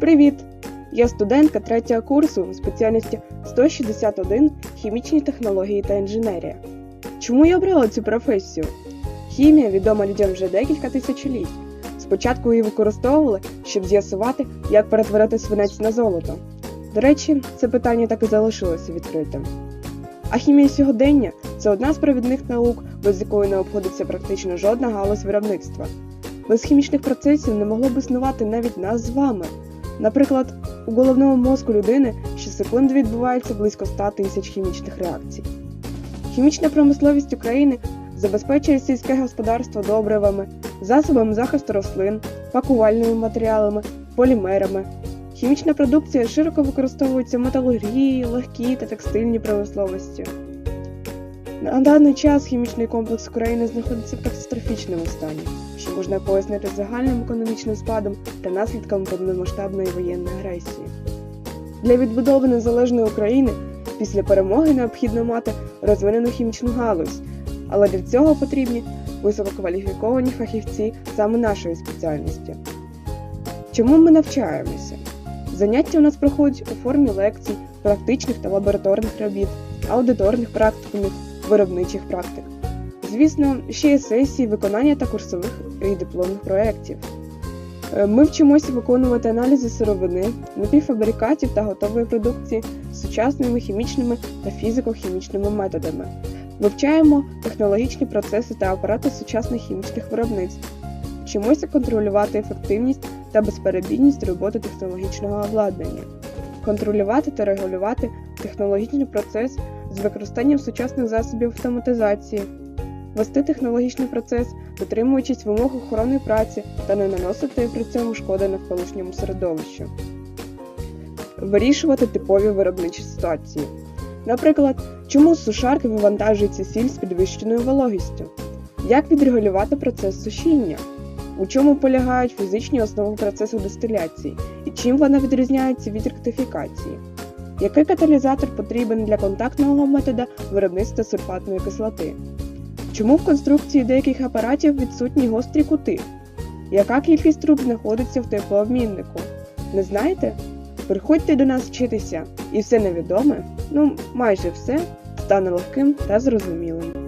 Привіт! Я студентка третього курсу спеціальності 161 хімічні технології та інженерія. Чому я обрала цю професію? Хімія відома людям вже декілька тисячоліть. Спочатку її використовували, щоб з'ясувати, як перетворити свинець на золото. До речі, це питання так і залишилося відкритим. А хімія сьогодення це одна з провідних наук, без якої не обходиться практично жодна галузь виробництва. Без хімічних процесів не могло б існувати навіть нас з вами. Наприклад, у головному мозку людини щосекунди відбувається близько 100 тисяч хімічних реакцій. Хімічна промисловість України забезпечує сільське господарство добривами, засобами захисту рослин, пакувальними матеріалами, полімерами. Хімічна продукція широко використовується в металургії, легкій та текстильній промисловості. На даний час хімічний комплекс України знаходиться в катастрофічному стані, що можна пояснити загальним економічним спадом та наслідками повномасштабної воєнної агресії. Для відбудови незалежної України після перемоги необхідно мати розвинену хімічну галузь, але для цього потрібні висококваліфіковані фахівці саме нашої спеціальності. Чому ми навчаємося? Заняття у нас проходять у формі лекцій, практичних та лабораторних робіт, аудиторних практикумів, виробничих практик. Звісно, ще є сесії виконання та курсових і дипломних проєктів. Е, Ми вчимося виконувати аналізи сировини, напівфабрикатів та готової продукції сучасними хімічними та фізико-хімічними методами. Вивчаємо технологічні процеси та апарати сучасних хімічних виробництв. Вчимося контролювати ефективність та безперебійність роботи технологічного обладнання, контролювати та регулювати технологічний процес з використанням сучасних засобів автоматизації, вести технологічний процес, дотримуючись вимог охорони праці та не наносити при цьому шкоди навколишньому середовищу, вирішувати типові виробничі ситуації. Наприклад, чому сушарки вивантажується сіль з підвищеною вологістю? Як відрегулювати процес сушіння? У чому полягають фізичні основи процесу дистиляції і чим вона відрізняється від ректифікації? Який каталізатор потрібен для контактного метода виробництва сульфатної кислоти? Чому в конструкції деяких апаратів відсутні гострі кути? Яка кількість труб знаходиться в теплообміннику? Не знаєте? Приходьте до нас вчитися, і все невідоме, ну майже все, стане легким та зрозумілим.